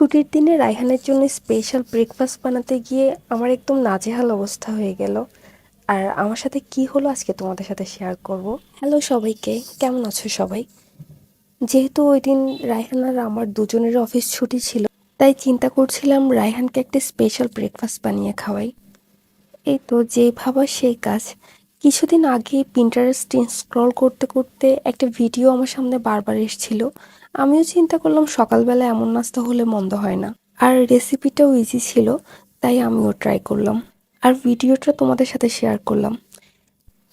ছুটির দিনে রায়হানের জন্য স্পেশাল ব্রেকফাস্ট বানাতে গিয়ে আমার একদম নাজেহাল অবস্থা হয়ে গেল। আর আমার সাথে কি হলো আজকে তোমাদের সাথে শেয়ার করব। হ্যালো সবাইকে, কেমন আছো সবাই? যেহেতু ওই দিন রায়হান আর আমার দুজনের অফিস ছুটি ছিল, তাই চিন্তা করছিলাম রায়হানকে একটা স্পেশাল ব্রেকফাস্ট বানিয়ে খাওয়াই। এই তো যে ভাবা সেই কাজ। কিছুদিন আগে পিন্টারেস্ট স্ক্রল করতে করতে একটা ভিডিও আমার সামনে বারবার এসেছিল। আমিও চিন্তা করলাম সকালবেলা এমন নাস্তা হলে মন্দ হয় না। আর রেসিপিটাও ইজি ছিল, তাই আমিও ট্রাই করলাম। আর ভিডিওটা তোমাদের সাথে শেয়ার করলাম।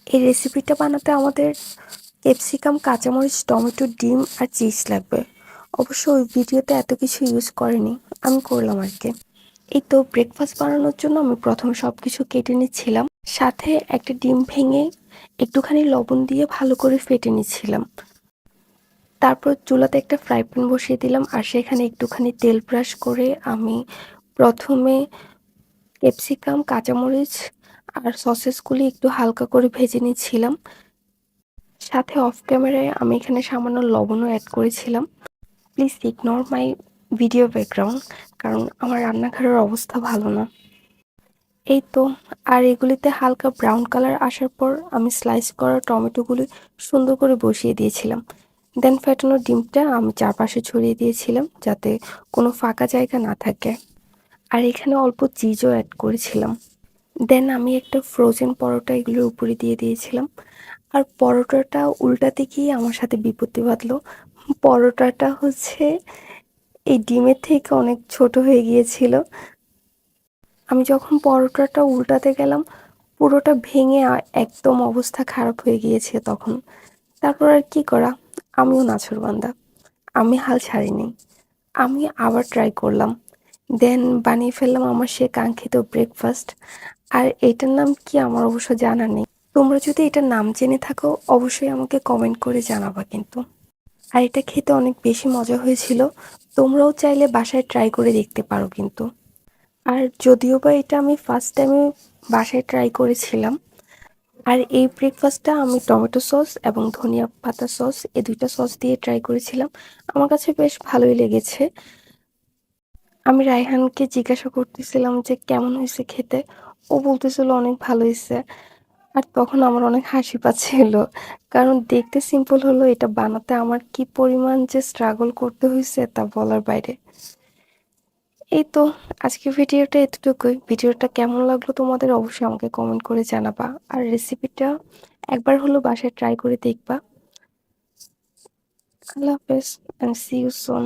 এই রেসিপিটা বানাতে আমাদের ক্যাপসিকাম কাঁচামরিচ, টমেটো, ডিম আর চিজ লাগবে। অবশ্য ওই ভিডিওতে এত কিছু ইউজ করেনি, আমি করলাম আর কি। এই তো ব্রেকফাস্ট বানানোর জন্য আমি প্রথম সব কিছু কেটে নিচ্ছিলাম। সাথে একটা ডিম ভেঙে একটুখানি লবণ দিয়ে ভালো করে ফেটে নিচ্ছিলাম। তারপর চুলাতে একটা ফ্রাই প্যান বসিয়ে দিলাম আর সেখানে একটুখানি তেল ব্রাশ করে আমি প্রথমে ক্যাপসিকাম কাঁচামরিচ আর সসেসগুলি একটু হালকা করে ভেজে নিচ্ছিলাম। সাথে অফ ক্যামেরায় আমি এখানে সামান্য লবণও অ্যাড করেছিলাম। Please ignore my video background কারণ আমার রান্নাঘরের অবস্থা ভালো না। এই তো, আর এগুলিতে হালকা ব্রাউন কালার আসার পর আমি স্লাইস করা টমেটোগুলি সুন্দর করে বসিয়ে দিয়েছিলাম। দেন ফ্যাটানো ডিমটা আমি চারপাশে ছড়িয়ে দিয়েছিলাম যাতে কোনো ফাঁকা জায়গা না থাকে। আর এখানে অল্প চিজও অ্যাড করেছিলাম। দেন আমি একটা ফ্রোজেন পরোটা এগুলোর উপরে দিয়ে দিয়েছিলাম। আর পরোটাটা উল্টাতে গিয়ে আমার সাথে বিপত্তি বাঁধলো। পরোটাটা হচ্ছে এই ডিমের থেকে অনেক ছোট হয়ে গিয়েছিল। আমি যখন পরোটাটা উল্টাতে গেলাম, পুরোটা ভেঙে একদম অবস্থা খারাপ হয়ে গিয়েছে তখন। তারপর আর কি করা? আমিও নাছরবান্দা আমি হাল ছাড়িনি। আমি আবার ট্রাই করলাম। দেন বানিয়ে ফেললাম আমার সে কাঙ্ক্ষিত ব্রেকফাস্ট আর এটার নাম কি আমার অবশ্য জানা নেই। তোমরা যদি এটার নাম জেনে থাকো, অবশ্যই আমাকে কমেন্ট করে জানাবা কিন্তু। আর এটা খেতে অনেক বেশি মজা হয়েছিল। তোমরাও চাইলে বাসায় ট্রাই করে দেখতে পারো কিন্তু। আর যদিও বা এটা আমি ফার্স্ট টাইমে বাসায় ট্রাই করেছিলাম, আর এই ব্রেকফাস্টটা আমি টমেটো সস এবং ধনিয়া পাতা সস এই দুইটা সস দিয়ে ট্রাই করেছিলাম। আমার কাছে বেশ ভালোই লেগেছে। আমি রায়হানকে জিজ্ঞাসা করতেছিলাম যে কেমন হয়েছে খেতে? ও বলতেছিল অনেক ভালো হয়েছে। আর তখন আমার অনেক হাসি পাচ্ছিল। কারণ দেখতে সিম্পল হলো, এটা বানাতে আমার কি পরিমাণ যে স্ট্রাগল করতে হয়েছে তা বলার বাইরে। এই তো, আজকের ভিডিওটা এতটুকুই। ভিডিওটা কেমন লাগল তোমাদের অবশ্যই আমাকে কমেন্ট করে জানাবা। আর রেসিপিটা একবার হলো বাসায় ট্রাই করে দেখবা। আল্লাহ হাফেজ অ্যান্ড সি ইউ সুন